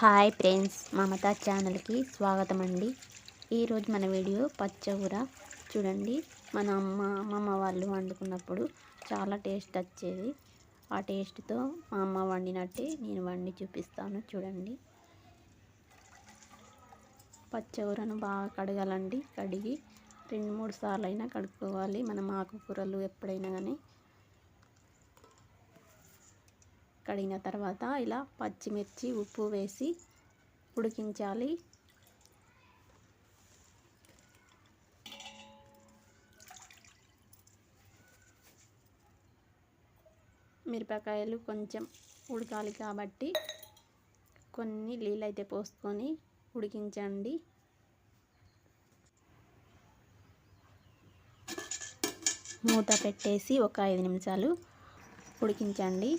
Hi friends మమత ఛానల్కి స్వాగతం అండి ఈరోజు మన వీడియో పచ్చగూర చూడండి మన అమ్మ అమ్మమ్మ వాళ్ళు వండుకున్నప్పుడు చాలా టేస్ట్ వచ్చేది. ఆ టేస్ట్తో మా అమ్మ వండినట్టే నేను వండి చూపిస్తాను చూడండి. పచ్చగూరను బాగా కడగాలండి కడిగి రెండు మూడు సార్లు అయినా కడుక్కోవాలి. మనం ఆకుకూరలు ఎప్పుడైనా కానీ కడిగిన తర్వాత ఇలా పచ్చిమిర్చి ఉప్పు వేసి ఉడికించాలి. మిరపకాయలు కొంచెం ఉడకాలి కాబట్టి కొన్ని నీళ్ళు అయితే పోసుకొని ఉడికించండి. మూత పెట్టేసి ఒక ఐదు నిమిషాలు ఉడికించండి.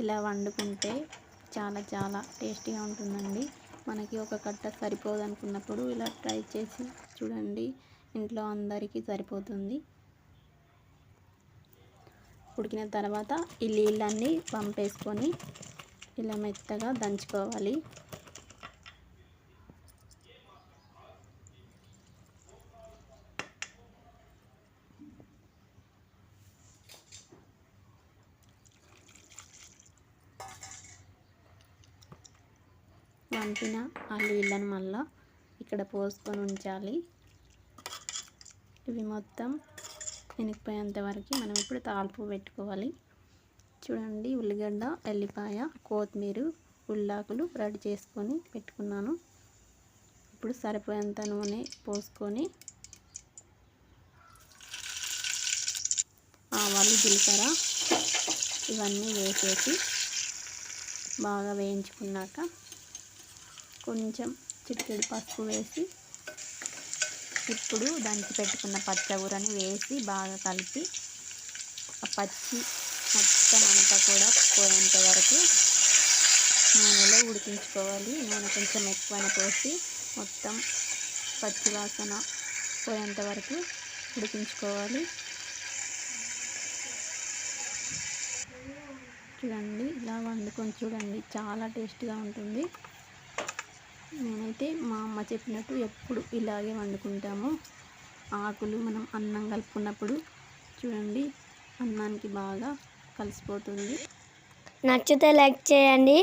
ఇలా వండుకుంటే చాలా చాలా టేస్టీగా ఉంటుందండి. మనకి ఒక కట్ట సరిపోదు అనుకున్నప్పుడు ఇలా ట్రై చేసి చూడండి. ఇంట్లో అందరికీ సరిపోతుంది. ఉడికిన తర్వాత ఈ నీళ్ళన్నీ పంపేసుకొని ఇలా మెత్తగా దంచుకోవాలి. వంపిన ఆ నీళ్ళను మళ్ళా ఇక్కడ పోసుకొని ఉంచాలి. ఇవి మొత్తం ఎనికిపోయేంత వరకు మనం ఇప్పుడు తాల్పు పెట్టుకోవాలి. చూడండి ఉల్లిగడ్డ ఎల్లిపాయ కొత్తిమీర ఉల్లాకులు రెడీ చేసుకొని పెట్టుకున్నాను. ఇప్పుడు సరిపోయేంత నూనె పోసుకొని ఆవాలు జీలకర్ర ఇవన్నీ వేసేసి బాగా వేయించుకున్నాక కొంచెం చిటికెడు పసుపు వేసి ఇప్పుడు దంచి పెట్టుకున్న పచ్చగూరని వేసి బాగా కలిపి ఆ పచ్చి మొత్తం అంతా కూడా పోయేంత వరకు నూనెలో ఉడికించుకోవాలి. నూనె కొంచెం ఎక్కువైనా పోసి మొత్తం పచ్చి వాసన పోయేంత వరకు ఉడికించుకోవాలి. చూడండి ఇలా వండుకొని చూడండి చాలా టేస్ట్గా ఉంటుంది. నేనైతే మా అమ్మ చెప్పినట్టు ఎప్పుడు ఇలాగే వండుకుంటాము. ఆకులు మనం అన్నం కలుపుకున్నప్పుడు చూడండి అన్నానికి బాగా కలిసిపోతుంది. నచ్చితే లైక్ చేయండి.